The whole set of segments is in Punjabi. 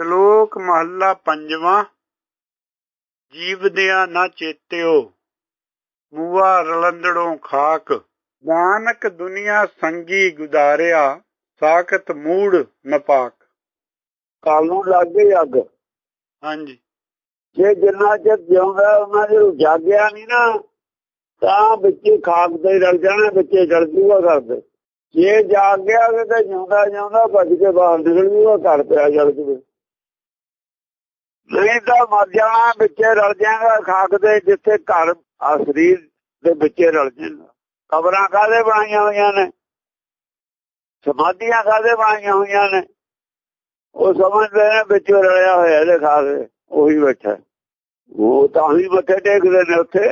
ਸ਼ਲੋਕ ਮਹੱਲਾ ਪੰਜਵਾਂ ਜੀਵਦਿਆਂ ਨਾ ਚੇਤਿਓ ਮੂਆ ਰਲੰਦੜੋਂ ਖਾਕ ਨਾਨਕ ਦੁਨੀਆ ਸੰਗੀ ਗੁਦਾਰਿਆ ਸਾਖਤ ਮੂੜ ਨਪਾਕ ਕਾਲ ਨੂੰ ਲੱਗ ਅੱਗ। ਹਾਂਜੀ। ਜੇ ਜਿੰਨਾ ਚਿਰ ਜਿਉਂਦਾ ਉਹਨਾਂ ਦੇ ਜਾਗਿਆ ਨਹੀਂ ਨਾ ਤਾਂ ਵਿੱਚੇ ਖਾਕ ਤੇ ਰਲ ਜਾਣਾ ਵਿੱਚੇ ਜਲ ਜੂਗਾ ਕਰਦੇ ਜੇ ਜਾਗ ਗਿਆ ਤੇ ਜਿਉਂਦਾ ਜਿਉਂਦਾ ਭੱਜ ਕੇ ਬਾਹਰ ਨਿਕਲ ਜੂਗਾ ਘਰ ਪਿਆ ਜਲ ਜੂਗਾ। ਨਹੀਂ ਤਾਂ ਮਰ ਜਾਣਾ ਵਿੱਚੇ ਰਲ ਜਾਏਗਾ ਖਾਕ ਦੇ ਜਿੱਥੇ ਘਰ ਆ ਸਰੀਰ ਦੇ ਵਿੱਚੇ ਰਲ ਜਾਏਗਾ। ਕਬਰਾਂ ਕਾਦੇ ਬਣਾਈਆਂ ਹੋਈਆਂ ਨੇ? ਸਮਾਧੀਆਂ ਕਾਦੇ ਬਣਾਈਆਂ ਹੋਈਆਂ ਨੇ? ਉਹ ਸਮਝਦੇ ਨੇ ਵਿੱਚ ਰਲਿਆ ਹੋਇਆ ਇਹਦੇ ਖਾਕੇ ਉਹੀ ਬੈਠਾ। ਉਹ ਤਾਂ ਹੀ ਮੱਥੇ ਟੇਕਦੇ ਨੇ ਉੱਥੇ।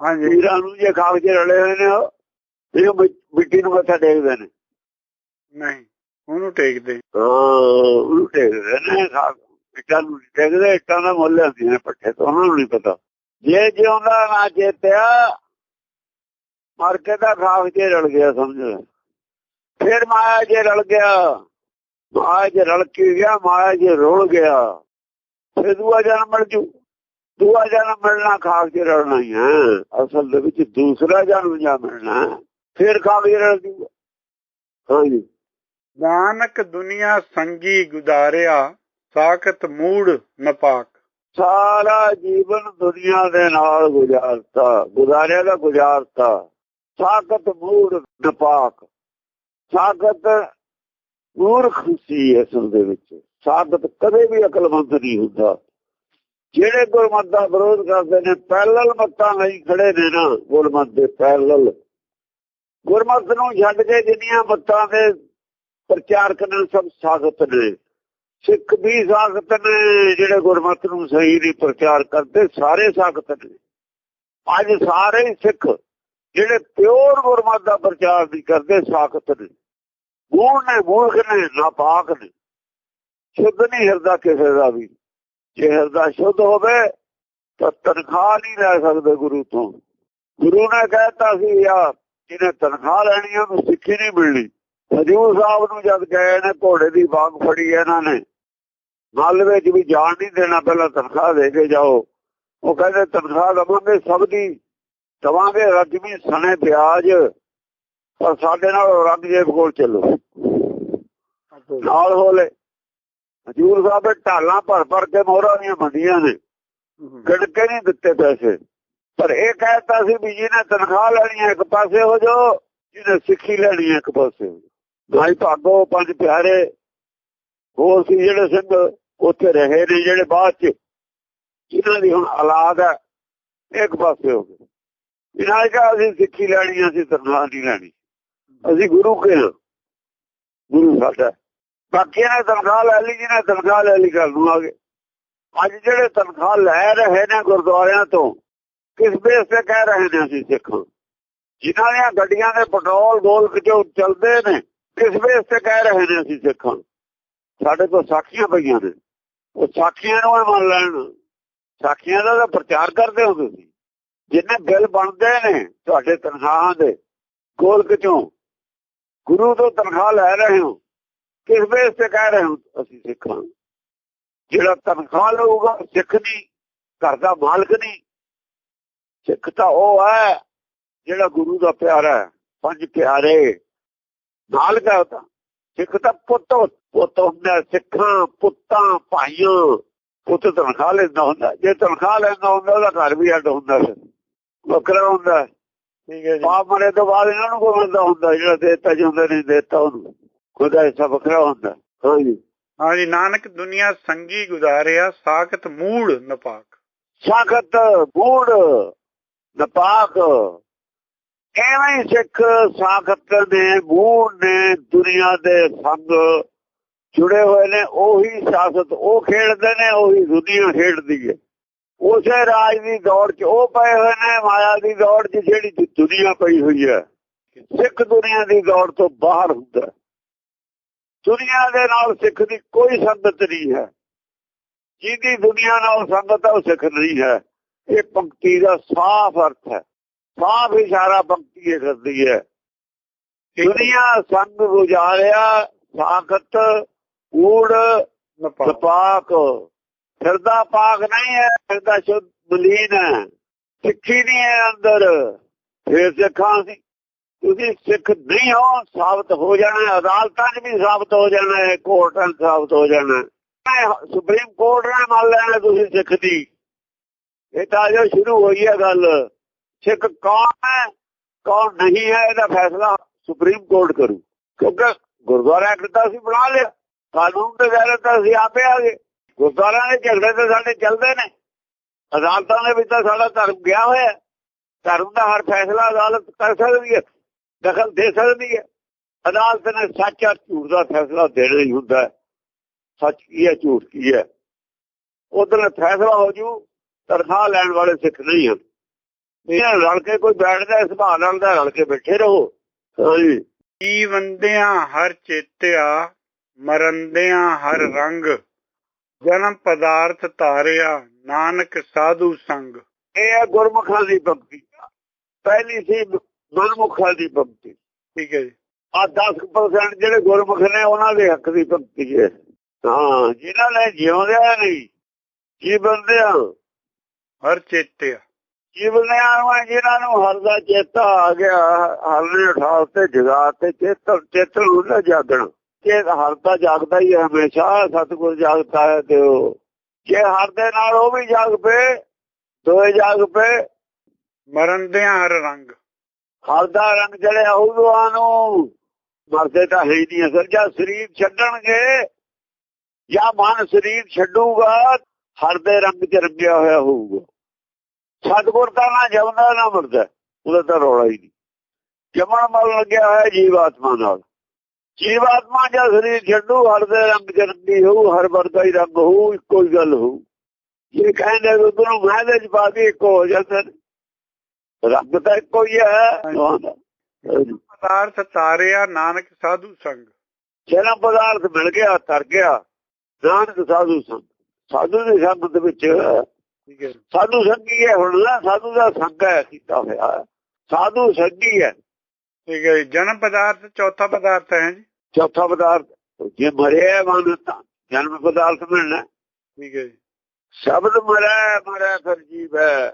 ਹਾਂਜੀ। ਵੀਰਾਂ ਨੂੰ ਜੇ ਖਾਕ 'ਚ ਰਲੇ ਹੋਏ ਨੇ ਉਹ ਮਿੱਟੀ ਨੂੰ ਮੱਥਾ ਟੇਕਦੇ ਨੇ। ਨਹੀਂ ਉਹਨੂੰ ਟੇਕਦੇ। ਹਾਂ ਉਹਨੂੰ ਟੇਕਦੇ ਨੇ ਖਾਕ। ਇੱਟਾਂ ਨੂੰ ਨੀ ਇੱਟਾਂ ਦਾ ਮੁੱਲ ਹੁੰਦੀਆਂ ਨੇ ਪੱਠੇ ਤੋਂ, ਉਹਨਾਂ ਨੂੰ ਨਹੀਂ ਪਤਾ। ਜੇ ਜਿਉਂਦਾ ਨਾ ਚੇਤਿਆ ਮਰ ਕੇ ਤਾਂ ਖਾਕ 'ਚ ਰਲ ਗਿਆ, ਸਮਝ ਫਿਰ ਮਾਇਆ 'ਚ ਰਲ ਗਿਆ, ਮਾਇਆ 'ਚ ਰਲ ਕੇ ਗਿਆ, ਮਾਇਆ 'ਚ ਰੁਲ ਗਿਆ, ਫਿਰ ਦੂਆ ਜਨਮ ਮਿਲ ਜੂ। ਦੂਆ ਜਨਮ ਮਿਲਣਾ ਖਾਕ 'ਚ ਰਲਣਾ ਹੀ ਹੈ। ਅਸਲ ਦੇ ਵਿੱਚ ਦੂਸਰਾ ਜਨਮ ਜਾਂ ਮਿਲਣਾ, ਫਿਰ ਖਾਕ 'ਚ ਰਲ ਜੂਗਾ। ਹਾਂਜੀ। ਨਾਨਕ ਦੁਨੀਆ ਸੰਗੀ ਗੁਜਾਰਿਆ ਸਾਖਤ ਮੂੜ ਨਪਾਕ ਸਾਰਾ ਜੀਵਨ ਦੁਨੀਆ ਦੇ ਨਾਲ ਗੁਜ਼ਾਰਤਾ, ਗੁਜ਼ਾਰਿਆ ਦਾ ਗੁਜ਼ਾਰਤਾ। ਸਾਖਤ ਮੂੜ ਨਪਾਕ ਸਾਖਤ ਮੂਰਖ ਸੀ ਅਸਲ ਦੇ ਵਿੱਚ। ਸਾਖਤ ਕਦੇ ਵੀ ਅਕਲਮੰਦ ਨਹੀਂ ਹੁੰਦਾ। ਜਿਹੜੇ ਗੁਰਮਤ ਦਾ ਵਿਰੋਧ ਕਰਦੇ ਨੇ, ਪੈਰਲਲ ਮਤਾਂ ਲਈ ਖੜੇ ਨੇ ਨਾ ਗੁਰਮਤ ਦੇ ਪੈਰਲਲ। ਗੁਰਮਤ ਨੂੰ ਛੱਡ ਕੇ ਜਿੰਨੀਆਂ ਮੱਤਾਂ ਦੇ ਪ੍ਰਚਾਰਕ ਨੇ, ਸਭ ਸਾਖਤ ਨੇ। ਸਿੱਖ ਵੀ ਸਾਖਤ ਨੇ, ਜਿਹੜੇ ਗੁਰਮਤਿ ਨੂੰ ਸਹੀ ਨਹੀਂ ਪ੍ਰਚਾਰ ਕਰਦੇ, ਸਾਰੇ ਸਾਖਤ ਨੇ। ਅੱਜ ਸਾਰੇ ਸਿੱਖ, ਜਿਹੜੇ ਪਿਓਰ ਗੁਰਮਤਿ ਦਾ ਪ੍ਰਚਾਰ ਨਹੀਂ ਕਰਦੇ ਸਾਖਤ ਨੇ। ਮੂੜ ਨੇ ਮੂਰਖ ਨੇ ਨਾਪਾਕ ਨੇ। ਸ਼ੁੱਧ ਨਹੀਂ ਹਿਰਦਾ ਕਿਸੇ ਦਾ ਵੀ। ਜੇ ਹਿਰਦਾ ਸ਼ੁੱਧ ਹੋਵੇ, ਤਾਂ ਤਨਖਾਹ ਨਹੀਂ ਲੈ ਸਕਦੇ ਗੁਰੂ ਤੋਂ। ਗੁਰੂ ਨੇ ਕਹਿਤਾ ਸੀ, ਆ ਜਿਹਨੇ ਤਨਖਾਹ ਲੈਣੀ ਉਹਨੂੰ ਸਿੱਖੀ ਨਹੀਂ ਮਿਲਣੀ। ਹਜੂਰ ਸਾਹਿਬ ਨੂੰ ਜਦ ਗਏ ਨੇ, ਘੋੜੇ ਦੀ ਬਾਗ ਫੜੀ ਇਹਨਾਂ ਨੇ। ਮੱਲ ਵਿੱਚ ਵੀ ਜਾਣ ਨਹੀਂ ਦੇਣਾ, ਪਹਿਲਾਂ ਤਨਖਾਹ ਦੇ ਕੇ ਜਾਓ। ਉਹ ਕਹਿੰਦੇ ਤਨਖਾਹ ਲਵਾਂਗੇ ਸਭ ਦੀ, ਦਵਾਂਗੇ ਰਜਮੀ ਸਣੇ ਵਿਆਜ, ਪਰ ਸਾਡੇ ਨਾਲ ਰੱਬ ਕੋਲ ਚੱਲੋ। ਨਾਲ ਹੋਲੇ। ਹਜੂਰ ਸਾਹਿਬ ਦੇ ਢਾਲਾਂ ਭਰ ਭਰ ਕੇ ਮੋਹਰਾਂ ਦੀਆਂ ਮੰਡੀਆਂ ਨੇ। ਗੜਕੇ ਨਹੀਂ ਦਿੱਤੇ ਪੈਸੇ। ਪਰ ਇਹ ਕਹਿਤਾ ਸੀ ਵੀ ਜਿਹਨੇ ਤਨਖਾਹ ਲੈਣੀ ਹੈ, ਇੱਕ ਪਾਸੇ ਹੋ ਜਾਓ, ਜਿਹਨੇ ਸਿੱਖੀ ਲੈਣੀ ਹੈ, ਇੱਕ ਪਾਸੇ ਹੋ ਜਾਓ। ਭਾਈ ਭਾਗੋ, ਪੰਜ ਪਿਆਰੇ, ਹੋਰ ਸੀ ਜਿਹੜੇ ਸਿੰਘ ਉੱਥੇ ਰਹੇ ਨੇ ਜਿਹੜੇ ਬਾਅਦ ਚ ਇਹਨਾਂ ਦੀ ਹੁਣ ਔਲਾਦ ਹੈ, ਇੱਕ ਪਾਸੇ ਹੋ ਗਏ। ਇਹਨਾਂ ਨੇ ਅਸੀਂ ਸਿੱਖੀ ਲੈਣੀ ਅਸੀਂ ਤਨਖਾਹ ਨਹੀਂ ਲੈਣੀ। ਅਸੀਂ ਗੁਰੂ ਕੇ ਗੁਰੂ ਸਾਡਾ ਬਾਕੀਆਂ ਨੇ ਤਨਖਾਹ ਲੈ ਲਈ, ਜਿਹਨੇ ਤਨਖਾਹ ਲੈ ਲਈ ਕਰ ਦੂੰਗੇ ਅੱਜ ਜਿਹੜੇ ਤਨਖਾਹ ਲੈ ਰਹੇ ਨੇ ਗੁਰਦੁਆਰਿਆਂ ਤੋਂ, ਕਿਸ ਬੇਸ ਤੇ ਕਹਿ ਰਹੇ ਨੇ ਅਸੀਂ ਸਿੱਖ? ਜਿਨ੍ਹਾਂ ਦੀਆਂ ਗੱਡੀਆਂ ਦੇ ਪੈਟਰੋਲ ਗੋਲ ਕਿਚੋ ਚੱਲਦੇ ਨੇ, ਕਿਸ ਬੇਸ ਤੇ ਕਹਿ ਰਹੇ ਨੇ ਅਸੀਂ ਸਿੱਖਾਂ? ਸਾਡੇ ਤੋਂ ਸਾਖੀਆਂ ਪਈਆਂ ਨੇ। ਉਹ ਸਾਖੀਆਂ ਨੂੰ ਹੀ ਮੰਨ ਲੈਣ। ਸਾਖੀਆਂ ਦਾ ਪ੍ਰਚਾਰ ਕਰਦੇ ਹੋ ਤੁਸੀਂ ਜਿੰਨੇ ਬਿੱਲ ਬਣਦੇ ਨੇ ਤੁਹਾਡੇ ਤਨਖਾਹਾਂ ਦੇ ਗੋਲ ਕਿਚੋਂ ਗੁਰੂ ਤੋਂ ਤਨਖਾਹ ਲੈ ਰਹੇ ਹੋ। ਕਿਸ ਬੇਸ ਤੇ ਕਹਿ ਰਹੇ ਹੋ ਅਸੀਂ ਸਿੱਖਾਂ ਜਿਹੜਾ ਤਨਖਾਹ ਲਊਗਾ ਸਿੱਖ ਨਹੀਂ ਘਰ ਦਾ ਮਾਲਕ ਨਹੀਂ ਸਿੱਖ ਤਾਂ ਉਹ ਹੈ ਜਿਹੜਾ ਗੁਰੂ ਦਾ ਪਿਆਰਾ ਹੈ। ਪੰਜ ਪਿਆਰੇ। ਮਾਲਕ ਹੈ ਉਹ ਤਾਂ। ਸਿੱਖ ਤਾਂ ਪੁੱਤ ਪੁੱਤ ਹੁੰਦਾ ਸਿੱਖਾਂ ਪੁੱਤਾਂ ਭਾਈਆਂ। ਪੁੱਤ ਤਨਖਾਹ ਲੈਂਦਾ ਹੁੰਦਾ। ਜੇ ਤਨਖਾਹ ਲੈਂਦਾ ਹੁੰਦਾ ਉਹਦਾ ਘਰ ਵੀ ਅੱਡ ਹੁੰਦਾ ਫਿਰ। ਵੱਖਰਾ ਹੁੰਦਾ। ਠੀਕ ਹੈ ਜੀ। ਬਾਪ ਮਰੇ ਤੋਂ ਬਾਅਦ ਇਹਨਾਂ ਨੂੰ ਕੋਈ ਮਿਲਦਾ ਹੁੰਦਾ ਜਿਹੜਾ ਦੇਤਾ ਜਾਂਦਾ ਨਹੀਂ ਦੇਤਾ ਉਹਨੂੰ। ਉਹਦਾ ਹਿੱਸਾ ਵੱਖਰਾ ਹੁੰਦਾ। ਹਾਂਜੀ ਹਾਂਜੀ ਨਾਨਕ ਦੁਨੀਆ ਸੰਗੀ ਗੁਦਾਰਿਆ ਸਾਖਤ ਮੂੜ ਨਪਾਕ ਸਾਖਤ ਮੂੜ ਨਪਾਕ ਐਵੇਂ ਸਿੱਖ ਸਾਖਤ ਨੇ ਮੂੜ ਨੇ ਦੁਨੀਆ ਦੇ ਸੰਗ ਜੁੜੇ ਹੋਏ ਨੇ ਉਹੀ ਸਿਆਸਤ ਉਹ ਖੇਡਦੇ ਨੇ ਉਹੀ ਦੁਨੀਆ ਖੇਡਦੀ ਹੈ। ਉਸੇ ਰਾਜ ਦੀ ਦੌੜ 'ਚ ਉਹ ਪਏ ਹੋਏ ਨੇ ਮਾਇਆ ਦੀ ਦੌੜ 'ਚ ਜਿਹੜੀ ਦੁਨੀਆ ਪਈ ਹੋਈ ਹੈ। ਸਿੱਖ ਦੁਨੀਆ ਦੀ ਦੌੜ ਤੋਂ ਬਾਹਰ ਹੁੰਦਾ। ਦੁਨੀਆ ਦੇ ਨਾਲ ਸਿੱਖ ਦੀ ਕੋਈ ਸੰਗਤ ਨਹੀਂ ਹੈ। ਜਿਹਦੀ ਦੁਨੀਆ ਨਾਲ ਸੰਗਤ ਹੈ ਉਹ ਸਿੱਖ ਨਹੀਂ ਹੈ। ਇਹ ਪੰਕਤੀ ਦਾ ਸਾਫ਼ ਅਰਥ ਹੈ। ਸਾਫ਼ ਇਸ਼ਾਰਾ ਪੰਕਤੀ ਇਹ ਕਰਦੀ ਹੈ। ਦੁਨੀਆ ਸੰਗ ਗੁਜ਼ਾਰਿਆ ਸਾਖਤ ਊੜ ਨਪਾ ਸਪਾਕ ਫਿਰਦਾ ਪਾਕ ਨਹੀਂ ਹੈ ਫਿਰਦਾ ਸ਼ੁੱਧ ਬਲੀਨ ਹੈ। ਸਿੱਖੀ ਨਹੀਂ ਹੈ ਅੰਦਰ। ਫਿਰ ਸਿੱਖਾਂ ਸੀ ਤੁਸੀਂ ਸਿੱਖ ਨਹੀਂ ਹੋ ਸਾਬਤ ਹੋ ਜਾਣਾ ਹੈ, ਅਦਾਲਤਾਂ 'ਚ ਵੀ ਸਾਬਤ ਹੋ ਜਾਣਾ ਹੈ ਕੋਰਟਾਂ 'ਚ ਸਾਬਤ ਹੋ ਜਾਣਾ ਸੁਪਰੀਮ ਕੋਰਟ ਨੇ ਮੰਨ ਲੈਣਾ ਤੁਸੀਂ ਸਿੱਖ ਦੀ। ਇਹ ਤਾਂ ਜੋ ਸ਼ੁਰੂ ਹੋਈ ਹੈ ਗੱਲ। ਸਿੱਖ ਕੌਣ ਹੈ ਕੌਣ ਨਹੀਂ ਹੈ ਇਹਦਾ ਫੈਸਲਾ ਸੁਪਰੀਮ ਕੋਰਟ ਕਰੂ। ਕਿਉਂਕਿ ਗੁਰਦੁਆਰਾ ਐਕਟ ਤਾਂ ਅਸੀਂ ਬਣਾ ਲਿਆ। ਕਾਨੂੰਨ ਦੇ ਦਾਇਰੇ ਤਾਂ ਅਸੀਂ ਆਪੇ ਆ ਗਏ। ਗੁਰਦੁਆਰਿਆਂ ਦੇ ਝਗੜੇ ਤਾਂ ਸਾਡੇ ਚੱਲਦੇ ਨੇ। ਅਦਾਲਤਾਂ ਦੇ ਵਿੱਚ ਤਾਂ ਸਾਡਾ ਧਰਮ ਗਿਆ ਹੋਇਆ ਧਰਮ ਦਾ ਹਰ ਫੈਸਲਾ ਅਦਾਲਤ ਕਰ ਸਕਦੀ ਹੈ, ਦਖਲ ਦੇ ਸਕਦੀ ਹੈ। ਅਦਾਲਤ ਨੇ ਸੱਚ ਆ ਝੂਠ ਦਾ ਫੈਸਲਾ ਦੇਣਾ ਹੀ ਹੁੰਦਾ ਸੱਚ ਕੀ ਹੈ, ਝੂਠ ਕੀ ਹੈ? ਉਧਰ ਫੈਸਲਾ ਹੋ ਜੂ, ਤਨਖਾਹ ਲੈਣ ਵਾਲੇ ਸਿੱਖ ਨਹੀਂ ਹਨ। ਇਹ ਰਲ ਕੇ ਕੋਈ ਬੈਠਦਾ ਇਸ ਭਾਅ ਨਾਲ ਦਾ ਰਲ ਕੇ ਬੈਠੇ ਰਹੋ। ਹਾਂਜੀ। ਜੀ ਵੰਦਿਆਂ ਹਰ ਚੇਤਿਆ ਮਰੰਦਿਆਂ ਹਰ ਰੰਗ ਜਨਮ ਪਦਾਰਥ ਤਾਰਿਆ ਨਾਨਕ ਸਾਧੂ ਸੰਗ। ਇਹ ਹੈ ਗੁਰਮੁਖਾਂ ਦੀ ਭਗਤੀ। ਪਹਿਲੀ ਸੀ ਗੁਰਮੁਖਾਂ ਦੀ ਭਗਤੀ। ਠੀਕ ਹੈ ਜੀ। ਆ 10% ਜਿਹੜੇ ਗੁਰਮੁਖ ਨੇ ਉਹਨਾਂ ਦੇ ਹੱਕ ਦੀ ਭਗਤੀ ਹੈ। ਹਾਂ ਜਿਨ੍ਹਾਂ ਨੇ ਜਿਉਂਦਿਆਂ ਨਹੀਂ ਜੀਵਨ ਦੇ ਹਰ ਚੇਤਿਆ। ਜੀਵਨਿਆਂ ਨੂੰ ਜਿਨ੍ਹਾਂ ਨੂੰ ਹਰ ਦਾ ਚੇਤਾ ਆ ਗਿਆ ਹਰ ਨੇ ਉਠਾ ਤੇ ਜਗਾ ਤੇ ਚੇਤਨ ਚੇਤਨ ਉਹਦਾ ਜਾਗਣ। ਜੇ ਹਰ ਜਾਗਦਾ ਹੀ ਹੈ ਹਮੇਸ਼ਾ, ਸਤਿਗੁਰ ਜਾਗਦਾ ਹੈ ਤੇ ਉਹ। ਜੇ ਹਰ ਨਾਲ ਉਹ ਵੀ ਜਾਗ ਪਏ ਦੋਏ ਜਾਗ ਪਏ ਮਰੰਦਿਆਂ ਹਰ ਰੰਗ। ਹਰ ਰੰਗ ਚੜਿਆ ਉਹਨਾਂ ਨੂੰ ਮਰਦੇ ਤਾਂ ਹੈ ਨਹੀਂ। ਅਸਲ ਜਾਂ ਸਰੀਰ ਛੱਡਣਗੇ ਜਾਂ ਮਨ ਸਰੀਰ ਛੱਡੂਗਾ, ਹਰ ਦੇ ਰੰਗ ਚ ਰੰਗਿਆ ਹੋਇਆ ਹੋਊਗਾ। ਸਤਗੁਰ ਦਾ ਨਾ ਜਮਦਾ ਨਾ ਮਰਦਾ, ਉਹਦਾ ਤਾਂ ਰੌਲਾ ਹੀ ਨਹੀਂ। ਜਮਣ ਮਲ ਲੱਗਿਆ ਹੋਇਆ ਜੀਵ ਆਤਮਾ ਨਾਲ। ਜੀਵਾਤਮਾ ਜਾਂ ਸਰੀਰ ਛੱਡੂ ਹਰ ਦੇ ਰੰਗ ਰੰਗੀ ਹੋਊ ਹਰ ਵਰਗਾ ਹੀ ਰੰਗ ਹੋਊ ਇੱਕੋ ਹੀ ਗੱਲ ਹੋਊ। ਇਹ ਕਹਿੰਦੇ ਕਿ ਉਹਨੂੰ ਮੈਂ ਦੇ ਚ ਪਾ ਕੇ ਇੱਕੋ ਹੋ ਜਾਂਦੇ ਰੱਬ ਤਾਂ ਇੱਕੋ ਹੀ ਹੈ। ਦਾ। ਪਦਾਰਥ ਤਾਰਿਆ ਨਾਨਕ ਸਾਧੂ ਸੰਗ। ਜਿਹੜਾ ਪਦਾਰਥ ਮਿਲ ਗਿਆ ਤਰ ਗਿਆ ਨਾਨਕ ਸਾਧੂ ਸੰਗ। ਸਾਧੂ ਦੇ ਸੰਗ ਦੇ ਵਿੱਚ ਜੀ। ਸਾਧੂ ਸੰਗੀ ਹੈ ਹੁਣ ਨਾ ਸਾਧੂ ਦਾ ਸੰਗ ਹੈ ਕੀਤਾ ਹੋਇਆ। ਸਾਧੂ ਸੰਗੀ ਹੈ। ਠੀਕ ਹੈ। ਜਨਮ ਪਦਾਰਥ ਚੌਥਾ ਪਦਾਰਥ ਹੈ ਜੀ। ਚੌਥਾ ਪਦਾਰਥ ਜੇ ਮਰਿਆ ਮਨ ਤਾਂ ਜਨਮ ਪਦਾਰਥ ਮਿਲਣਾ ਠੀਕ ਹੈ ਜੀ। ਸ਼ਬਦ ਮਰਿਆ ਮਰਿਆ ਫਿਰ ਜੀਵ ਹੈ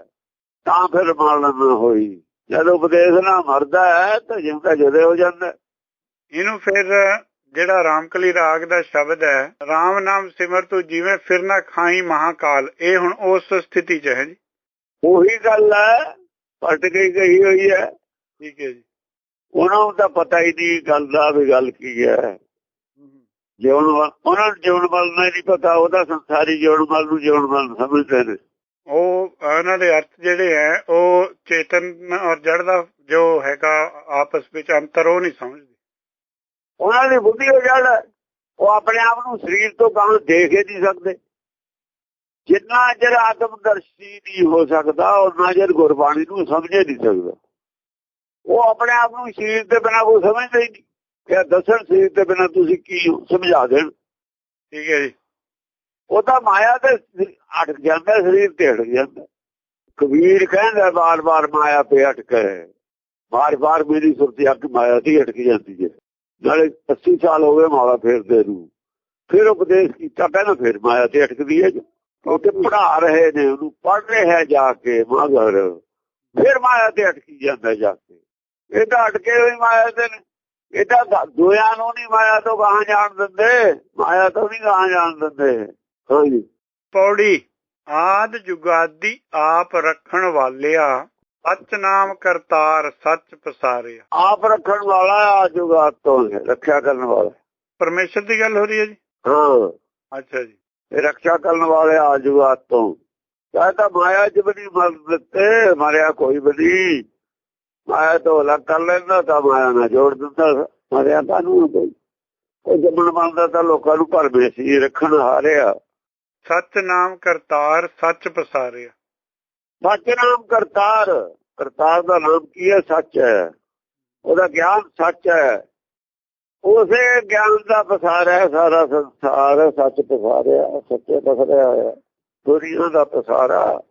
ਤਾਂ ਫਿਰ ਮਰਨ ਹੋਈ। ਜਦੋਂ ਉਪਦੇਸ਼ ਨਾ ਮਰਦਾ ਹੈ ਤਾਂ ਜਿਉਂਦਾ ਜਦੇ ਹੋ ਜਾਂਦਾ ਇਹਨੂੰ ਫਿਰ ਜਿਹੜਾ ਰਾਮਕਲੀ ਰਾਗ ਦਾ ਸ਼ਬਦ ਹੈ RAM ਨਾਮ ਸਿਮਰ ਤੂੰ ਜਿਵੇਂ ਫਿਰ ਨਾ ਖਾਈ ਮਹਾਕਾਲ ਇਹ ਹੁਣ ਉਸ ਸਥਿਤੀ 'ਚ ਹੈ ਜੀ। ਉਹੀ ਗੱਲ ਹੈ ਪਲਟ ਗਈ ਗਈ ਹੋਈ ਹੈ। ਠੀਕ ਹੈ ਜੀ। ਉਹਨਾਂ ਨੂੰ ਤਾਂ ਪਤਾ ਹੀ ਨਹੀਂ ਗੱਲ ਦਾ ਵੀ ਗੱਲ ਕੀ ਹੈ। ਜਿਉਣ ਉਹਨਾਂ ਨੂੰ ਜਿਉਣ ਵੱਲ ਨਹੀਂ ਪਤਾ ਉਹਦਾ ਸੰਸਾਰੀ ਜਿਉਣ ਵੱਲ ਨੂੰ ਜਿਉਣ ਵੱਲ ਸਮਝਦੇ ਨੇ। ਉਹ ਉਹਨਾਂ ਦੇ ਅਰਥ ਜਿਹੜੇ ਹੈ ਉਹ ਚੇਤਨ ਔਰ ਜੜ ਦਾ ਜੋ ਹੈਗਾ ਆਪਸ ਵਿੱਚ ਅੰਤਰ ਉਹ ਨਹੀਂ ਸਮਝਦੇ। ਉਹਨਾਂ ਦੀ ਬੁੱਧੀ ਹੋ ਜੜ ਉਹ ਆਪਣੇ ਆਪ ਨੂੰ ਸਰੀਰ ਤੋਂ ਗਾਂ ਦੇਖ ਹੀ ਨਹੀਂ ਸਕਦੇ। ਜਿੰਨਾ ਚਿਰ ਆਤਮਦਰਸ਼ੀ ਨਹੀਂ ਹੋ ਸਕਦਾ ਉਹਨਾਂ ਚਿਰ ਗੁਰਬਾਣੀ ਨੂੰ ਸਮਝ ਨਹੀਂ ਸਕਦਾ। ਉਹ ਆਪਣੇ ਆਪ ਨੂੰ ਸਰੀਰ ਦੇ ਬਿਨਾਂ ਕੋਈ ਸਮਝਦਾ ਹੀ ਨਹੀਂ। ਕਿ ਦੱਸਣ ਸਰੀਰ ਦੇ ਬਿਨਾਂ ਤੁਸੀਂ ਕੀ ਸਮਝਾ ਦੇਣ। ਠੀਕ ਹੈ ਜੀ। ਉਹ ਤਾਂ ਮਾਇਆ ਤੇ ਅਟਕ ਜਾਂਦਾ ਸਰੀਰ ਤੇ ਅਟਕ ਜਾਂਦਾ। ਕਬੀਰ ਕਹਿੰਦਾ ਬਾਰ-ਬਾਰ ਮਾਇਆ ਤੇ ਅਟਕੇ ਬਾਰ-ਬਾਰ ਮੇਰੀ ਸੁਰਤੀ ਅੱਖ ਮਾਇਆ ਤੇ ਅਟਕ ਜਾਂਦੀ ਹੈ। ਨਾਲੇ 80 ਸਾਲ ਹੋ ਗਏ ਮਾਲਾ ਫੇਰਦੇ ਨੂੰ। ਫਿਰ ਉਪਦੇਸ਼ ਕੀਤਾ ਪਹਿਲਾਂ ਫਿਰ ਮਾਇਆ ਤੇ ਅਟਕਦੀ ਹੈ ਉਹ ਤੇ ਪੜਾ ਰਹੇ ਨੇ ਉਹਨੂੰ ਪੜ ਰਿਹਾ ਜਾ ਕੇ ਮਗਰ ਫਿਰ ਮਾਇਆ ਤੇ ਅਟਕੀ ਜਾਂਦਾ ਜਾ ਕੇ। ਇਹ ਤਾਂ ਅਟਕੇ ਹੋਈ ਮਾਇਆ ਤੇ ਨੇ। ਇਹ ਤਾਂ ਦੋਆਂ ਨੂੰ ਨਹੀਂ ਮਾਇਆ ਤੋਂ ਗਾਹਾਂ ਜਾਣ ਦਿੰਦੇ। ਮਾਇਆ ਤੋਂ ਨਹੀਂ ਗਾਹਾਂ ਜਾਣ ਦਿੰਦੇ। ਹਾਂਜੀ। ਪੌੜੀ ਆਦ ਜੁਗਾਦੀ ਆਪ ਰੱਖਣ ਵਾਲਿਆ ਸੱਚ ਨਾਮ ਕਰਤਾਰ ਸੱਚ ਪਸਾਰਿਆ। ਆਪ ਰੱਖਣ ਵਾਲਾ ਆ ਜੁਗਾਤ ਤੋਂ ਰੱਖਿਆ ਕਰਨ ਵਾਲਾ। ਪਰਮੇਸ਼ਰ ਦੀ ਗੱਲ ਹੋ ਰਹੀ ਹੈ ਜੀ? ਹਾਂ। ਅੱਛਾ ਜੀ। ਇਹ ਰੱਖਿਆ ਕਰਨ ਵਾਲੇ ਆ ਜੁਗਾਤ ਤੋਂ। ਚਾਹੇ ਤਾਂ ਮਾਇਆ ਚ ਮਰ ਦਿੱਤੇ ਮਰਿਆ ਕੋਈ ਨਹੀਂ। ਮਾਇਆ ਤੋਂ ਅਲੱਗ ਕਰ ਲੈਂਦਾ ਤਾਂ ਮਾਇਆ ਨਾਲ ਜੋੜ ਦਿੰਦਾ ਮਰਿਆ ਕਾਨੂੰ ਕੋਈ। ਉਹ ਜੰਮਣ ਮੰਨਦਾ ਤਾਂ ਲੋਕਾਂ ਨੂੰ ਭਰਮੇ ਸੀ ਰੱਖਣ ਹਾਰਿਆ। ਸੱਚ ਨਾਮ ਕਰਤਾਰ ਸੱਚ ਪਸਾਰਿਆ। ਸੱਚ ਨਾਮ ਕਰਤਾਰ ਕਰਤਾਰ ਦਾ ਨਾਮ ਕੀ ਹੈ? ਸੱਚ ਹੈ। ਉਹਦਾ ਗਿਆਨ ਸੱਚ ਹੈ। ਉਸੇ ਗਿਆਨ ਦਾ ਪਸਾਰ ਹੈ ਸਾਰਾ ਸੰਸਾਰ ਸੱਚ ਪਸਾਰਿਆ ਸੱਚੇ ਪਸਰਿਆ ਹੋਇਆ। ਦੁਨੀਆ ਦਾ ਪਸਾਰਾ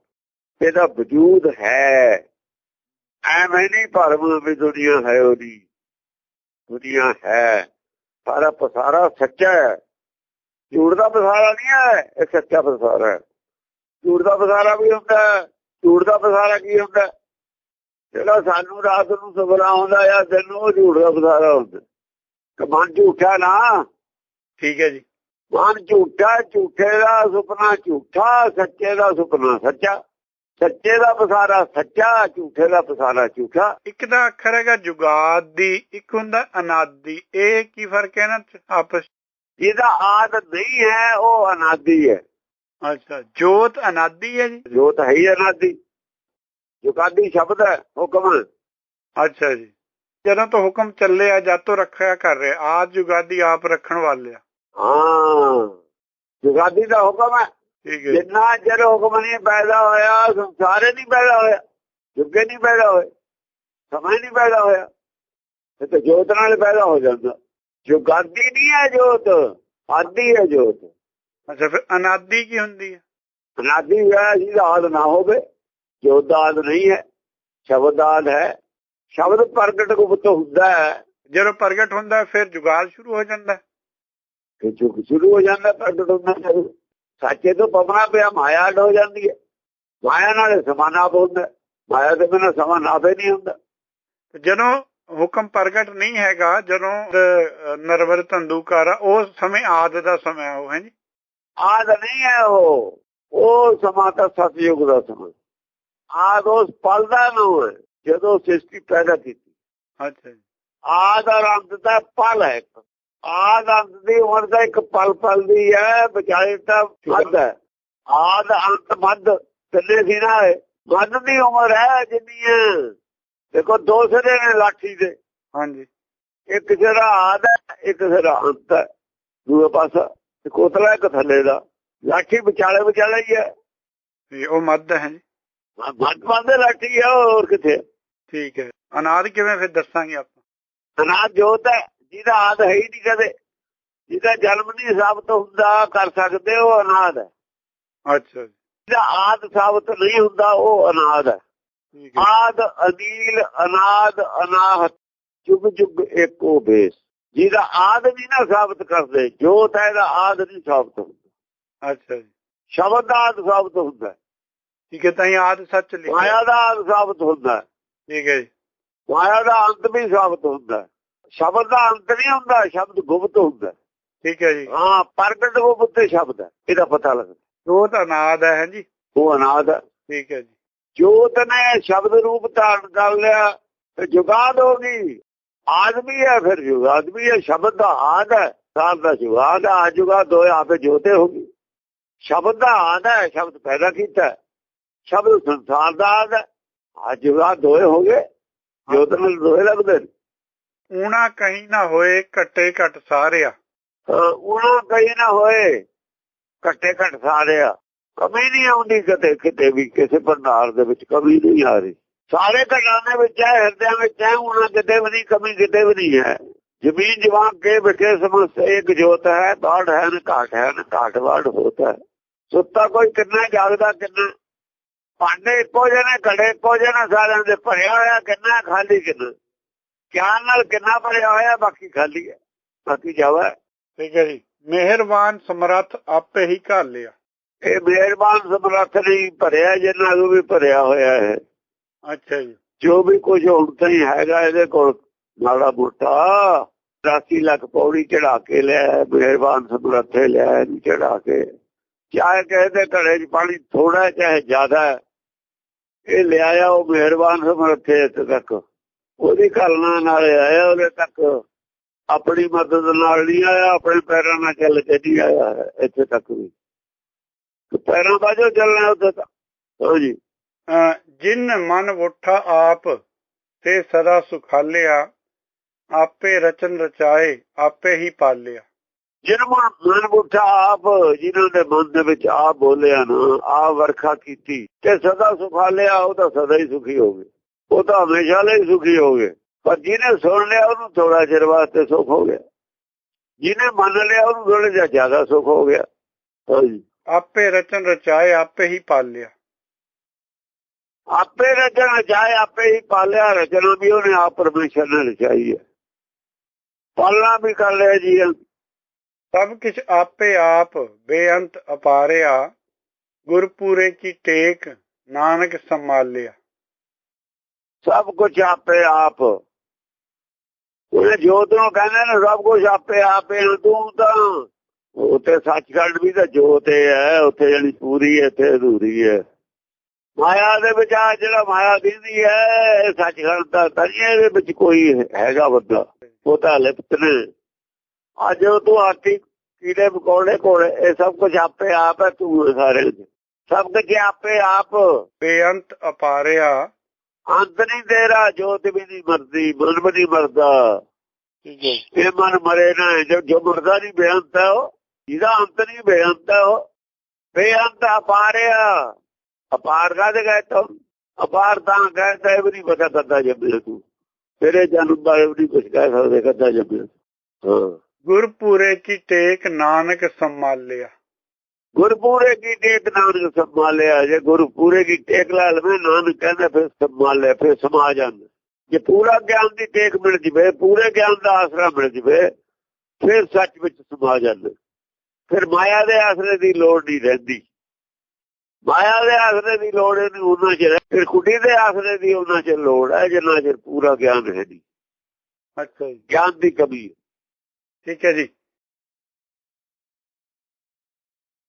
ਇਹਦਾ ਵਜੂਦ ਹੈ। ਐਵੇਂ ਨਹੀਂ ਭਰਮ ਵੀ ਦੁਨੀਆ ਹੈ ਉਹਦੀ। ਦੁਨੀਆ ਹੈ। ਸਾਰਾ ਪਸਾਰਾ ਸੱਚਾ ਹੈ। ਝੂਠ ਦਾ ਪਸਾਰਾ ਨਹੀਂ ਹੈ ਇਹ ਸੱਚਾ ਪਸਾਰਾ ਹੈ। ਝੂਠ ਦਾ ਪਸਾਰਾ ਵੀ ਹੁੰਦਾ ਹੈ ਝੂਠ ਦਾ ਪਸਾਰਾ ਕੀ ਹੁੰਦਾ? ਜਿਹੜਾ ਸਾਨੂੰ ਰਾਤ ਨੂੰ ਸੁਪਨਾ ਆਉਂਦਾ ਜਾਂ ਦਿਨ ਨੂੰ ਉਹ ਝੂਠ ਦਾ ਪਸਾਰਾ ਹੁੰਦਾ ਕਿ ਮਨ ਝੂਠਾ ਨਾ। ਠੀਕ ਹੈ ਜੀ। ਮਨ ਝੂਠਾ ਝੂਠੇ ਦਾ ਸੁਪਨਾ ਝੂਠਾ ਸੱਚੇ ਦਾ ਸੁਪਨਾ ਸੱਚਾ। ਸੱਚੇ ਦਾ ਪਸਾਰਾ ਸੱਚਾ ਝੂਠੇ ਦਾ ਪਸਾਰਾ ਝੂਠਾ। ਇੱਕ ਦਾ ਅੱਖਰ ਹੈਗਾ ਜੁਗਾਦ ਦੀ ਇੱਕ ਹੁੰਦਾ ਅਨਾਦੀ ਇਹ ਕੀ ਫ਼ਰਕ ਹੈ ਨਾ ਆਪਸ? ਜਿਹਦਾ ਆਦ ਨਹੀਂ ਹੈ ਉਹ ਅਨਾਦੀ ਹੈ। ਅੱਛਾ ਜੋਤ ਅਨਾਦੀ ਹੈ ਜੀ? ਜੋਤ ਹੈ ਹੀ ਅਨਾਦੀ। ਜੁਗਾਦੀ ਸ਼ਬਦ ਹੈ ਹੁਕਮ। ਅੱਛਾ ਜੀ। ਜਦੋਂ ਤੋਂ ਹੁਕਮ ਚੱਲਿਆ ਜਦ ਤੋਂ ਰੱਖਿਆ ਕਰ ਰਿਹਾ ਆਦ ਜੁਗਾਦੀ ਆਪ ਰੱਖਣ ਵਾਲੇ ਆ ਹਾਂ। ਜੁਗਾਦੀ ਦਾ ਹੁਕਮ ਹੈ। ਜਿੰਨਾ ਚਿਰ ਹੁਕਮ ਨਹੀਂ ਪੈਦਾ ਹੋਇਆ ਸੰਸਾਰ ਨਹੀਂ ਪੈਦਾ ਹੋਇਆ ਜੁਗੇ ਨਹੀਂ ਪੈਦਾ ਹੋਏ ਸਮਾਂ ਨਹੀਂ ਪੈਦਾ ਹੋਇਆ ਇਹ ਤਾਂ ਜੋਤ ਨਾਲ ਪੈਦਾ ਹੋ ਜਾਂਦਾ। ਜੁਗਾਦੀ ਨਹੀਂ ਹੈ ਜੋਤ ਆਦੀ ਹੈ ਜੋਤ। ਅੱਛਾ ਫਿਰ ਅਨਾਦੀ ਕੀ ਹੁੰਦੀ ਹੈ? ਅਨਾਦੀ ਹੈ ਜਿਹਦਾ ਆਦ ਨਾ ਹੋਵੇ ਜੋਤ ਦਾ ਆਦ ਨਹੀਂ ਹੈ ਸ਼ਬਦ ਆਦ ਹੈ। ਸ਼ਬਦ ਪ੍ਰਗਟ ਗੁਪਤ ਹੁੰਦਾ ਹੈ। ਜਦੋਂ ਪ੍ਰਗਟ ਹੁੰਦਾ ਫਿਰ ਜੁਗਾਦ ਸ਼ੁਰੂ ਹੋ ਜਾਂਦਾ। ਕਿ ਚੁੱਕ ਸ਼ੁਰੂ ਹੋ ਜਾਂਦਾ ਪ੍ਰਗਟ ਹੁੰਦਾ ਜਦੋਂ ਸੱਚੇ ਤੋਂ ਪਵਨਾ ਪਿਆ ਮਾਇਆ ਅੱਡ ਹੋ ਜਾਂਦੀ ਹੈ। ਮਾਇਆ ਨਾਲ ਸਮਾਨਾ ਹੁੰਦਾ। ਮਾਇਆ ਦੇ ਬਿਨਾਂ ਸਮਾਂ ਨਾਪੇ ਨਹੀਂ ਹੁੰਦਾ। ਜਦੋਂ ਹੁਕਮ ਪ੍ਰਗਟ ਨਹੀਂ ਹੈਗਾ ਜਦੋਂ ਨਰਵਰ ਤੰਦੂਕਾਰਾ ਉਸ ਸਮੇਂ ਆਦ ਦਾ ਸਮਾਂ ਉਹ ਹੈ ਜੀ? ਆਦ ਨਹੀਂ ਹੈ ਉਹ। ਉਹ ਸਮਾਂ ਤਾਂ ਸਤਯੁਗ ਦਾ ਸਮਾਂ। ਆਦ ਉਸ ਪਲ ਦਾ ਨਾਮ ਹੈ ਜਦੋਂ ਸ੍ਰਿਸ਼ਟੀ ਪੈਦਾ ਕੀਤੀ। ਅੱਛਾ ਜੀ। ਆਦ ਔਰ ਅੰਤ ਦਾ ਪਲ ਹੈ। ਆਦ ਅੰਤ ਦੀ ਉਮਰ ਦਾ ਇੱਕ ਪਲ ਪਲ ਦੀ ਹੈ ਵਿਚਾਲੇ ਤਾਂ ਮੱਧ ਹੈ। ਆਦ ਅੰਤ ਮੱਧ ਤਿੰਨੇ ਸੀ ਨਾ। ਮੱਧ ਦੀ ਉਮਰ ਹੈ ਜਿੰਨੀ ਹੈ ਦੇਖੋ ਦੋ ਸਿਰੇ ਨੇ ਲਾਠੀ ਦੇ। ਹਾਂਜੀ। ਇੱਕ ਸਿਰਾ ਆਦ ਹੈ ਇੱਕ ਸਿਰਾ ਅੰਤ ਹੈ। ਦੂਏ ਪਾਸਾ ਤੇ ਕੋਤਲਾ ਇੱਕ ਥੱਲੇ ਦਾ। ਲਾਠੀ ਵਿਚਾਲੇ ਵਿਚਾਲੇ ਹੀ ਹੈ। ਤੇ ਉਹ ਮੱਧ ਹੈ ਜੀ। ਮੱਧ ਮੱਧ ਲਾਠੀ ਹੈ ਹੋਰ ਕਿੱਥੇ ਠੀਕ ਹੈ। ਅਨਾਦ ਕਿਵੇਂ ਫਿਰ ਦੱਸਾਂਗੇ ਆਪਾਂ? ਅਨਾਦ ਜੋਤ ਹੈ। ਜਿਹਦਾ ਆਦ ਹੈ ਹੀ ਨਹੀਂ ਕਦੇ ਜਿਹਦਾ ਜਨਮ ਨਹੀਂ ਸਾਬਤ ਹੁੰਦਾ ਕਰ ਸਕਦੇ ਉਹ ਅਨਾਦ। ਹੈ ਅੱਛਾ ਜੀ। ਜਿਹਦਾ ਆਦ ਸਾਬਤ ਨਹੀਂ ਹੁੰਦਾ ਉਹ ਅਨਾਦ ਹੈ। ਆਦ ਅਨੀਲ ਅਨਾਦ ਅਨਾਹਤ ਜੁਗ ਜੁਗ ਏਕੋ ਬੇਸ। ਜਿਹਦਾ ਆਦ ਨਹੀਂ ਨਾ ਸਾਬਤ ਕਰਦੇ ਜੋਤ ਹੈ ਦਾ ਆਦ ਨਹੀਂ ਸਾਬਤ ਹੁੰਦਾ। ਅੱਛਾ ਜੀ। ਸ਼ਬਦ ਦਾ ਆਦ ਸਾਬਤ ਹੁੰਦਾ। ਠੀਕ ਹੈ ਤਾਂ ਇਹ ਆਦ ਸੱਚ ਲਿਖਿਆ। ਮਾਇਆ ਦਾ ਆਦ ਸਾਬਤ ਹੁੰਦਾ। ਠੀਕ ਹੈ ਜੀ। ਮਾਇਆ ਦਾ ਅੰਤ ਵੀ ਸਾਬਤ ਹੁੰਦਾ। ਸ਼ਬਦ ਦਾ ਅੰਤ ਨਹੀਂ ਹੁੰਦਾ ਸ਼ਬਦ ਗੁਪਤ ਹੁੰਦਾ। ਠੀਕ ਹੈ ਜੀ। ਹਾਂ ਪ੍ਰਗਟ ਗੁਪਤ ਸ਼ਬਦ ਹੈ ਇਹਦਾ ਪਤਾ ਲੱਗਦਾ। ਜੋਤ ਅਨਾਦ ਹੈ ਜੀ? ਉਹ ਅਨਾਦ ਹੈ। ਠੀਕ ਹੈ ਜੀ। ਜੋਤ ਨੇ ਸ਼ਬਦ ਰੂਪ ਧਾਰਨ ਕਰ ਲਿਆ ਤੇ ਜੁਗਾਦ ਹੋ ਗਈ। ਆਦਮੀ ਹੈ ਫਿਰ ਜੁਗਾਦ ਵੀ ਹੈ ਸ਼ਬਦ ਦਾ ਆਦ ਹੈ ਸਾਰ ਦਾ ਜੁਗਾਦ ਆ ਜੁਗਾਦ ਹੋਏ ਆਪੇ ਜੋਤੇ ਹੋ ਗਈ ਸ਼ਬਦ ਦਾ ਆਦ ਹੈ ਸ਼ਬਦ ਪੈਦਾ ਕੀਤਾ ਸ਼ਬਦ ਸੰਸਾਰ ਦਾ ਆਦ ਹੈ ਆ ਜੁਗਾਦ ਦੋਏ ਹੋ ਗਏ। ਜੋਤ ਨਾਲ ਦੋਏ ਲੱਗਦੇ ਨੇ। ਊਣਾ ਕਹੀਂ ਨਾ ਹੋਏ ਘੱਟੇ ਘੱਟ ਸਾਰਿਆ। ਹਾਂ, ਉਹਨਾਂ ਨਾ ਹੋਏ ਘੱਟੇ ਘੱਟ ਸਾਰਿਆ। ਕਮੀ ਨਹੀਂ ਆਉਂਦੀ ਕਿਤੇ ਕਿਤੇ ਵੀ ਕਿਸੇ ਭੰਡਾਰ ਦੇ ਵਿੱਚ ਕਮੀ ਨਹੀਂ ਆ ਰਹੀ। ਸਾਰੇ ਘਟਾਂ ਦੇ ਵਿੱਚ ਹੈ ਹਿਰਦਿਆਂ ਵਿੱਚ ਹੈ ਉਹਨਾਂ ਕਿਤੇ ਵੀ ਨਹੀਂ ਕਮੀ ਕਿਤੇ ਵੀ ਨਹੀਂ ਹੈ। ਜ਼ਮੀਨ ਜਵਾਂ ਕੇ ਬਿਠੇ ਸਮਸਤ ਇੱਕ ਜੋਤ ਹੈ ਬਾੜ ਹੈ ਨਾ ਘਾਟ ਹੈ ਨਾ ਘਾਟ ਬਾੜ ਹੋਤਾ ਸੁੱਤਾ ਕੋਈ ਕਿੰਨਾ ਜਾਗਦਾ ਕਿੰਨਾ? ਭਾਂਡੇ ਇੱਕੋ ਜਿਹੇ ਨੇ ਘੜੇ ਇੱਕੋ ਜਿਹੇ ਨੇ ਸਾਰਿਆਂ ਦੇ ਭਰਿਆ ਹੋਇਆ ਕਿੰਨਾ ਖਾਲੀ ਕਿੰਨਾ? ਗਿਆਨ ਨਾਲ ਕਿੰਨਾ ਭਰਿਆ ਹੋਇਆ ਬਾਕੀ ਖਾਲੀ ਹੈ। ਬਾਕੀ ਜਾਵਾ। ਠੀਕ ਹੈ ਜੀ। ਮਿਹਰਬਾਨ ਸਮਰੱਥ ਆਪੇ ਹੀ ਘਾਲਿਆ ਇਹ ਮਿਹਰਬਾਨ ਸਮਰੱਥ ਨਹੀਂ ਭਰਿਆ ਜਿੰਨਾ ਨੂੰ ਵੀ ਭਰਿਆ ਹੋਇਆ ਹੈ। ਅੱਛਾ ਜੀ। ਜੋ ਵੀ ਕੁਝ ਹੁਣ ਤਾਈਂ ਹੈਗਾ ਇਹਦੇ ਕੋਲ ਮਾੜਾ ਮੋਟਾ 80 ਲੱਖ ਪੌੜੀ ਚੜਾ ਕੇ ਲਿਆ ਮਿਹਰਬਾਨ ਸਮਰੱਥੇ ਲਿਆ ਚੜਾ ਕੇ। ਚਾਹੇ ਕਹਿੰਦੇ ਘੜੇ 'ਚ ਪਾਣੀ ਥੋੜਾ ਚਾਹੇ ਜ਼ਿਆਦਾ। ਇਹ ਲਿਆਇਆ ਉਹ ਮਿਹਰਬਾਨ ਸਮਰੱਥੇ ਇੱਥੇ ਤੱਕ। ਉਹਦੀ ਕਲਨਾ ਨਾਲ ਆਇਆ ਉਹਦੇ ਤੱਕ ਆਪਣੀ ਮਦਦ ਨਾਲ ਨਹੀਂ ਆਇਆ ਆਪਣੇ ਪੈਰਾਂ ਨਾਲ ਚੱਲ ਕੇ ਨਹੀਂ ਆਇਆ ਹੈ, ਇੱਥੇ ਤੱਕ ਵੀ। ਤੇ ਪੈਰਾਂ ਬਾਝੋਂ ਚੱਲਣਾ ਉੱਥੇ ਤੱਕ ਹਾਂਜੀ ਅਹ ਜਿਨ ਮਨ ਉਠਾ ਆਪ ਤੇ ਸਦਾ ਸੁਖਾਲਿਆ ਆਪੇ ਰਚਨ ਰਚਾਏ ਆਪੇ ਹੀ ਪਾਲਿਆ। ਜਿਹਨਾਂ ਮਨ ਬੁੱਠਾ ਆਪ ਜਿਨ੍ਹਾਂ ਦੇ ਮਨ ਦੇ ਵਿੱਚ ਆ ਬੋਲਿਆ ਨਾ ਆ ਵਰਖਾ ਕੀਤੀ ਤੇ ਸਦਾ ਸੁਖਾਲਿਆ ਉਹ ਤਾਂ ਸਦਾ ਹੀ ਸੁਖੀ ਹੋਵੇ ਉਹ ਤਾਂ ਹਮੇਸ਼ਾ ਲਈ ਸੁਖੀ ਹੋਵੇ ਪਰ ਜਿਹਨੇ ਸੁਣ ਲਿਆ ਉਹਨੂੰ ਥੋੜਾ ਚਿਰ ਵਾਸਤੇ ਸੁਖ ਹੋ ਗਿਆ। ਜਿਹਨੇ ਮੰਨ ਲਿਆ ਉਹਨੂੰ ਥੋੜਾ ਜਿਹਾ ਜ਼ਿਆਦਾ ਸੁਖ ਹੋ ਗਿਆ। ਹਾਂਜੀ। ਆਪੇ ਰਚਨ ਰਚਾਏ ਆਪੇ ਹੀ ਪਾਲਿਆ ਆਪੇ ਰਚਨਾ ਚਾਹੇ ਆਪੇ ਹੀ ਪਾਲਿਆ ਰਚਨਾ ਵੀ ਉਹਨੇ ਆਪ ਪਰਮੇਸ਼ਰ ਨੇ ਰਚਾਈ ਹੈ। ਪਾਲਣਾ ਵੀ ਕਰ ਲਿਆ ਜੀ ਸਭ ਕੁਛ ਆਪੇ ਆਪ ਬੇਅੰਤ ਅਪਾਰਿਆ ਗੁਰਪੂਰੇ ਕੀ ਟੇਕ ਨਾਨਕ ਸੰਭਾਲਿਆ। ਸਭ ਕੁਝ ਆਪੇ ਆਪ। ਉਹਨੇ ਜੋਤ ਨੂੰ ਕਹਿੰਦੇ ਨੇ, ਸਭ ਕੁਝ ਆਪੇ ਆਪੇ ਤੂੰ ਤਾਂ। ਉੱਥੇ ਸੱਚਖੰਡ ਵੀ ਤਾਂ ਜੋਤ ਹੈ ਉੱਥੇ ਜਿਹੜੀ ਪੂਰੀ ਹੈ, ਇੱਥੇ ਅਧੂਰੀ ਹੈ। ਮਾਇਆ ਦੇ ਵਿੱਚ ਆ ਜਿਹੜਾ ਮਾਇਆ ਦਿੰਦੀ ਹੈ ਸੱਚਖੰਡ ਦਾ ਤਰੀਏ ਦੇ ਵਿੱਚ ਕੋਈ ਹੈਗਾ ਵੱਡਾ। ਉਹ ਤਾਂ ਲਿਪਤ ਨੇ। ਅੱਜ ਤੂੰ ਆਤੀ ਕੀੜੇ ਮਕੌੜੇ ਕੋਲੇ, ਇਹ ਸਭ ਕੁਝ ਆਪੇ ਆਪ ਹੈ ਤੂੰ ਸਾਰੇ। ਸਭ ਕੁਝ ਆਪੇ ਆਪ। ਬੇਅੰਤ ਅਪਾਰਿਆ ਅੰਤ ਨਹੀਂ ਤੇਰਾ ਜੋਤ ਵੀ ਨਹੀਂ ਮਰਦੀ ਮਨ ਵੀ ਨਹੀਂ ਮਰਦਾ। ਠੀਕ ਹੈ। ਇਹ ਮਨ ਮਰੇ ਨਾ ਜੋ ਜੋ ਮਰਦਾ ਨਹੀਂ ਬੇਅੰਤ ਹੈ ਉਹ। ਜਿਹਦਾ ਅੰਤ ਨਹੀਂ ਬੇਅੰਤ ਹੈ ਉਹ। ਬੇਅੰਤ ਅਪਾਰਿਆ। ਅਪਾਰ ਕਾਹਦੇ ਗਏ ਤੋ ਅਪਾਰ ਤਾਂ ਕਹਿੰਦਾ ਇਹ ਵੀ ਨਹੀਂ ਪਤਾ ਕਦਾ ਜੰਮੇ ਤੂੰ। ਤੇਰੇ ਜਨਮ ਬਾਰੇ ਵੀ ਕੁਝ ਕਹਿ ਸਕਦੇ ਕਦਾ ਜੰਮੇ ਹਾਂ। ਗੁਰਪੂਰੇ ਕੀ ਟੇਕ ਨਾਨਕ ਸੰਭਾਲਿਆ। ਗੁਰਪੂਰੇ ਕੀ ਟੇਕ ਨਾਨਕ ਸੰਭਾਲਿਆ? ਜੇ ਗੁਰਪੂਰੇ ਕੀ ਟੇਕ ਲਾ ਲਵੇ ਨਾਨਕ ਕਹਿੰਦਾ ਫਿਰ ਸੰਭਾਲਿਆ ਫਿਰ ਸਮਾ ਜਾਂਦਾ। ਜੇ ਪੂਰਾ ਗਿਆਨ ਦੀ ਟੇਕ ਮਿਲ ਜਵੇ ਪੂਰੇ ਗਿਆਨ ਦਾ ਆਸਰਾ ਮਿਲ ਜਵੇ ਫਿਰ ਸੱਚ ਵਿੱਚ ਸਮਾ ਜਾਂਦਾ। ਫਿਰ ਮਾਇਆ ਦੇ ਆਸਰੇ ਦੀ ਲੋੜ ਨਹੀਂ ਰਹਿੰਦੀ। ਮਾਇਆ ਦੇ ਆਸਰੇ ਦੀ ਲੋੜ ਨਹੀਂ ਉਹਨਾਂ ਹੈ। ਫਿਰ ਕੁੜੀ ਦੇ ਆਸਰੇ ਦੀ ਉਹਨਾਂ ਚ ਲੋੜ ਹੈ ਜਿੰਨਾ ਚਿਰ ਪੂਰਾ ਗਿਆਨ ਹੈ ਨਹੀਂ। ਅੱਛਾ ਗਿਆਨ ਦੀ ਕਮੀ। ਠੀਕ ਹੈ ਜੀ।